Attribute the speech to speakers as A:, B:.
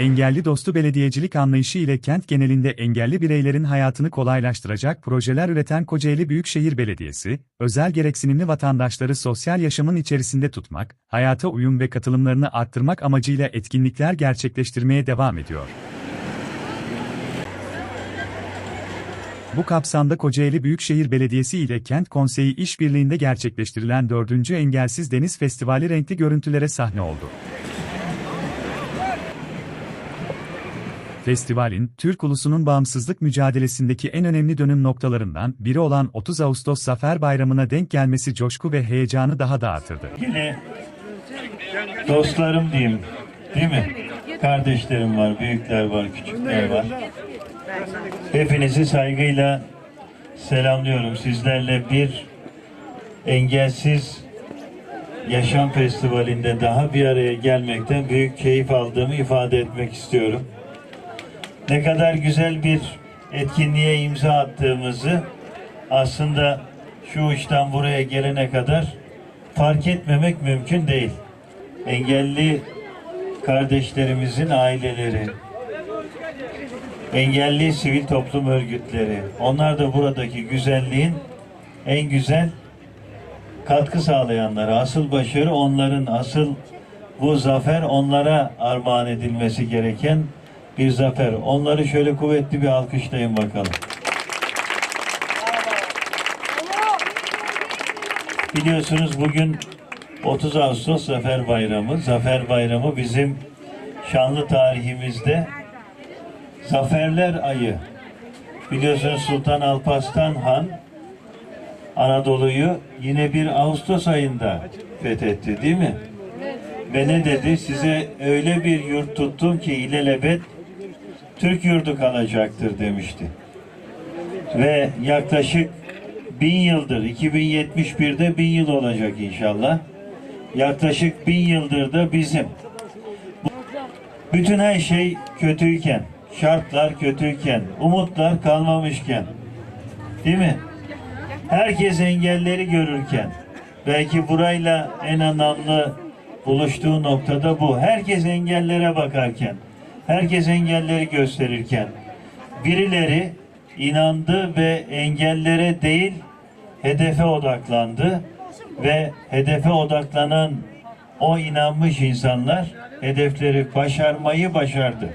A: Engelli dostu belediyecilik anlayışı ile kent genelinde engelli bireylerin hayatını kolaylaştıracak projeler üreten Kocaeli Büyükşehir Belediyesi, özel gereksinimli vatandaşları sosyal yaşamın içerisinde tutmak, hayata uyum ve katılımlarını arttırmak amacıyla etkinlikler gerçekleştirmeye devam ediyor. Bu kapsamda Kocaeli Büyükşehir Belediyesi ile Kent Konseyi işbirliğinde gerçekleştirilen 4. Engelsiz Deniz Festivali renkli görüntülere sahne oldu. Festivalin, Türk ulusunun bağımsızlık mücadelesindeki en önemli dönüm noktalarından biri olan 30 Ağustos Zafer Bayramı'na denk gelmesi coşku ve heyecanı daha da artırdı.
B: Yine dostlarım diyeyim. Değil mi? Kardeşlerim var, büyükler var, küçükler var. Hepinizi saygıyla selamlıyorum. Sizlerle bir engelsiz yaşam festivalinde daha bir araya gelmekten büyük keyif aldığımı ifade etmek istiyorum. Ne kadar güzel bir etkinliğe imza attığımızı aslında şu uçtan buraya gelene kadar fark etmemek mümkün değil. Engelli kardeşlerimizin aileleri, engelli sivil toplum örgütleri, onlar da buradaki güzelliğin en güzel katkı sağlayanları. Asıl başarı onların, asıl bu zafer onlara armağan edilmesi gereken bir zafer. Onları şöyle kuvvetli bir alkışlayın bakalım. Biliyorsunuz bugün 30 Ağustos Zafer Bayramı. Zafer Bayramı bizim şanlı tarihimizde Zaferler Ayı. Biliyorsunuz Sultan Alparslan Han Anadolu'yu yine bir Ağustos ayında fethetti değil mi? Ve ne dedi? Size öyle bir yurt tuttum ki ilelebet Türk yurdu kalacaktır demişti. Ve yaklaşık bin yıldır, 2071'de bin yıl olacak inşallah. Yaklaşık bin yıldır da bizim. Bütün her şey kötüyken, şartlar kötüyken, umutlar kalmamışken, değil mi? Herkes engelleri görürken, belki burayla en anlamlı buluştuğu noktada bu. Herkes engellere bakarken, herkes engelleri gösterirken, birileri inandı ve engellere değil, hedefe odaklandı ve hedefe odaklanan o inanmış insanlar hedefleri başarmayı başardı.